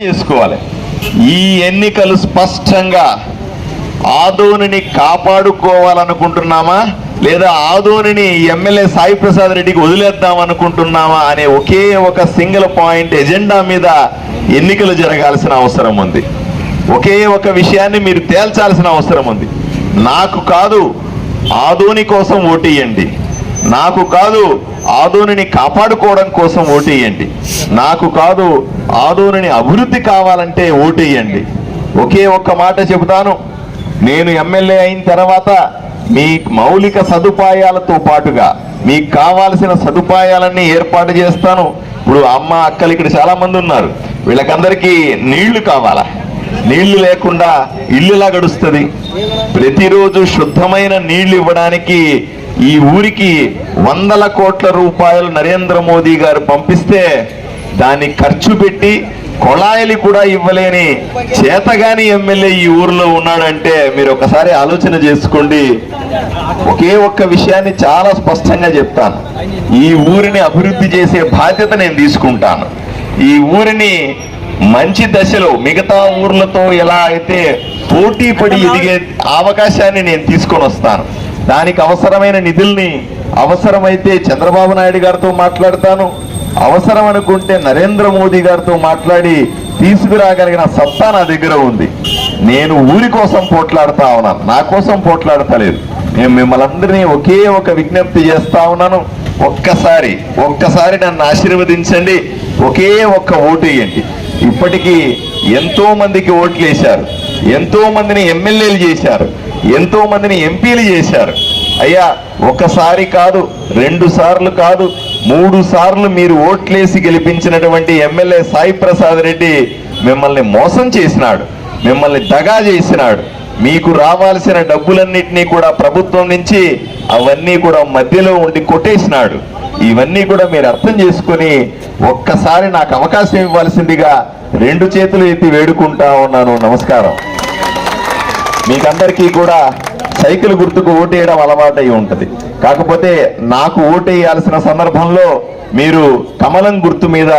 చేసుకోవాలి. ఈ ఎన్నికలు స్పష్టంగా ఆదోనిని కాపాడుకోవాలనుకుంటున్నామా? లేదా ఆదోనిని ఎమ్మెల్యే సాయి ప్రసాద్ రెడ్డికి వదిలేద్దాం అనుకుంటున్నామా అనే ఒకే ఒక సింగిల్ పాయింట్ ఎజెండా మీద ఎన్నికలు జరగాల్సిన అవసరం ఉంది. ఒకే ఒక విషయాన్ని మీరు తేల్చాల్సిన అవసరం ఉంది. నాకు కాదు ఆదోని కోసం ఓటేయండి. నాకు కాదు ఆదోనిని కాపాడుకోవడం కోసం ఓటేయండి. నాకు కాదు ఆదోనిని అభివృద్ధి కావాలంటే ఓటేయండి. ఒకే ఒక్క మాట చెబుతాను. నేను ఎమ్మెల్యే అయిన తర్వాత మీ మౌలిక సదుపాయాలతో పాటుగా మీకు కావాల్సిన సదుపాయాలన్నీ ఏర్పాటు చేస్తాను. ఇప్పుడు అమ్మ అక్కలు ఇక్కడ చాలా మంది ఉన్నారు. వీళ్ళకందరికీ నీళ్ళు కావాలా? నీళ్ళు లేకుండా ఇల్లులా గడుస్తుంది? ప్రతిరోజు శుద్ధమైన నీళ్ళు ఇవ్వడానికి ఈ ఊరికి వందల కోట్ల రూపాయలు నరేంద్ర మోదీ గారు పంపిస్తే దాన్ని ఖర్చు పెట్టి కొళాయిలు కూడా ఇవ్వలేని చేతగాని ఎమ్మెల్యే ఈ ఊరిలో ఉన్నాడంటే మీరు ఒకసారి ఆలోచన చేసుకోండి. ఒకే ఒక్క విషయాన్ని చాలా స్పష్టంగా చెప్తాను. ఈ ఊరిని అభివృద్ధి చేసే బాధ్యత నేను తీసుకుంటాను. ఈ ఊరిని మంచి దశలో మిగతా ఊర్లతో ఎలా అయితే పోటీ పడి ఎదిగే అవకాశాన్ని నేను తీసుకొని వస్తాను. దానికి అవసరమైన నిధుల్ని అవసరమైతే చంద్రబాబు నాయుడు గారితో మాట్లాడతాను. అవసరం అనుకుంటే నరేంద్ర మోదీ గారితో మాట్లాడి తీసుకురాగలిగిన సత్తా నా దగ్గర ఉంది. నేను ఊరి కోసం పోట్లాడుతా ఉన్నాను. నా కోసం పోట్లాడతలేదు. నేను మిమ్మల్ని అందరినీ ఒకే ఒక విజ్ఞప్తి చేస్తా ఉన్నాను. ఒక్కసారి ఒక్కసారి నన్ను ఆశీర్వదించండి. ఒకే ఒక్క ఓటు వేయండి. ఇప్పటికీ ఎంతో మందికి ఓట్లు వేశారు. ఎంతో మందిని ఎమ్మెల్యేలు చేశారు. ఎంతో మందిని ఎంపీలు చేశారు. అయ్యా ఒకసారి కాదు రెండు సార్లు కాదు మూడు సార్లు మీరు ఓట్లేసి గెలిపించినటువంటి ఎమ్మెల్యే సాయి ప్రసాద్ రెడ్డి మిమ్మల్ని మోసం చేసినాడు మిమ్మల్ని దగా చేసినాడు. మీకు రావాల్సిన డబ్బులన్నింటినీ కూడా ప్రభుత్వం నుంచి అవన్నీ కూడా మధ్యలో ఉండి కొట్టేసినాడు. ఇవన్నీ కూడా మీరు అర్థం చేసుకొని ఒక్కసారి నాకు అవకాశం ఇవ్వాల్సిందిగా రెండు చేతులు ఎత్తి వేడుకుంటా ఉన్నాను. నమస్కారం. మీకందరికీ కూడా సైకిల్ గుర్తుకు ఓటేయడం అలవాటు అయి ఉంటుంది. కాకపోతే నాకు ఓటేయాల్సిన సందర్భంలో మీరు కమలం గుర్తు మీద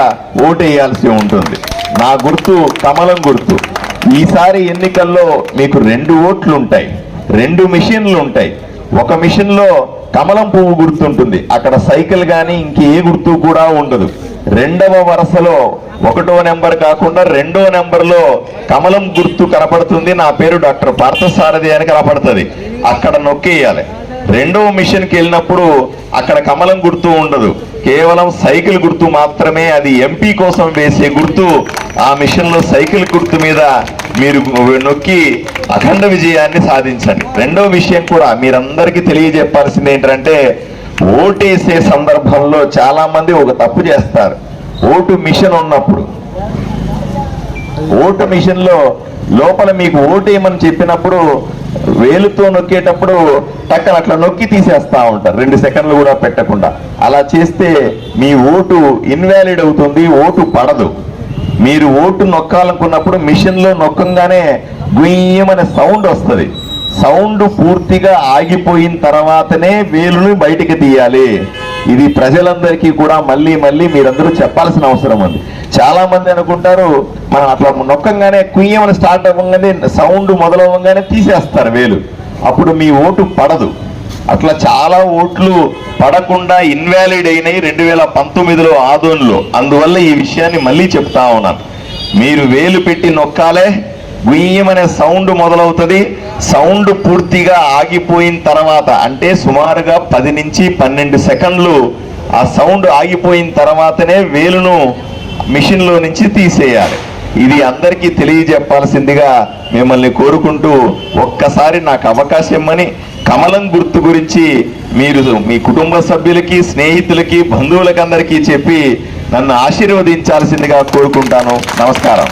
ఓటేయాల్సి ఉంటుంది. నా గుర్తు కమలం గుర్తు. ఈసారి ఎన్నికల్లో మీకు రెండు ఓట్లు ఉంటాయి రెండు మిషన్లు ఉంటాయి ఒక మిషన్లో కమలం పువ్వు గుర్తుంటుంది. అక్కడ సైకిల్ కానీ ఇంకే గుర్తు కూడా ఉండదు. రెండవ వరుసలో ఒకటో నెంబర్ కాకుండా రెండో నెంబర్లో కమలం గుర్తు కనపడుతుంది. నా పేరు డాక్టర్ పార్థసారథి అని కనపడుతుంది. అక్కడ నొక్కేయాలి. రెండవ మిషన్కి వెళ్ళినప్పుడు అక్కడ కమలం గుర్తు ఉండదు. కేవలం సైకిల్ గుర్తు మాత్రమే అది ఎంపీ కోసం వేసే గుర్తు. ఆ మిషన్లో సైకిల్ గుర్తు మీద మీరు నొక్కి అఖండ విజయాన్ని సాధించండి. రెండవ విషయం కూడా మీరందరికీ తెలియజెప్పాల్సింది ఏంటంటే ఓటేసే సందర్భంలో చాలా మంది ఒక తప్పు చేస్తారు. ఓటు మిషన్ ఉన్నప్పుడు. ఓటు మిషన్లో లోపల మీకు ఓటేయమని చెప్పినప్పుడు వేలుతో నొక్కేటప్పుడు టక్కన అట్లా నొక్కి తీసేస్తా ఉంటారు. రెండు సెకండ్లు కూడా పెట్టకుండా. అలా చేస్తే మీ ఓటు ఇన్వాలిడ్ అవుతుంది ఓటు పడదు. మీరు ఓటు నొక్కాలనుకున్నప్పుడు మిషన్లో నొక్కంగానే గుయ్యమనే సౌండ్ వస్తుంది. సౌండ్ పూర్తిగా ఆగిపోయిన తర్వాతనే వేలుని బయటికి తీయాలి. ఇది ప్రజలందరికీ కూడా మళ్ళీ మళ్ళీ మీరందరూ చెప్పాల్సిన అవసరం ఉంది. చాలా మంది అనుకుంటారు మనం అట్లా నొక్కంగానే కుయ్యమని స్టార్ట్ అవ్వగానే సౌండ్ మొదలవ్వగానే తీసేస్తారు వేలు. అప్పుడు మీ ఓటు పడదు. అట్లా చాలా ఓట్లు పడకుండా ఇన్వాలిడ్ అయినాయి రెండు వేల పంతొమ్మిదిలో ఆదోన్లో. అందువల్ల ఈ విషయాన్ని మళ్ళీ చెప్తా ఉన్నాను. మీరు వేలు పెట్టి నొక్కాలే గుయ్యమనే సౌండ్ మొదలవుతుంది. సౌండ్ పూర్తిగా ఆగిపోయిన తర్వాత అంటే సుమారుగా పది నుంచి పన్నెండు సెకండ్లు ఆ సౌండ్ ఆగిపోయిన తర్వాతనే వేలును మిషన్లో నుంచి తీసేయాలి. ఇది అందరికీ తెలియజెప్పాల్సిందిగా మిమ్మల్ని కోరుకుంటూ ఒక్కసారి నాకు అవకాశం ఇమ్మని కమలం గుర్తు గురించి మీరు మీ కుటుంబ సభ్యులకి స్నేహితులకి బంధువులకందరికీ చెప్పి నన్ను ఆశీర్వదించాల్సిందిగా కోరుకుంటాను. నమస్కారం.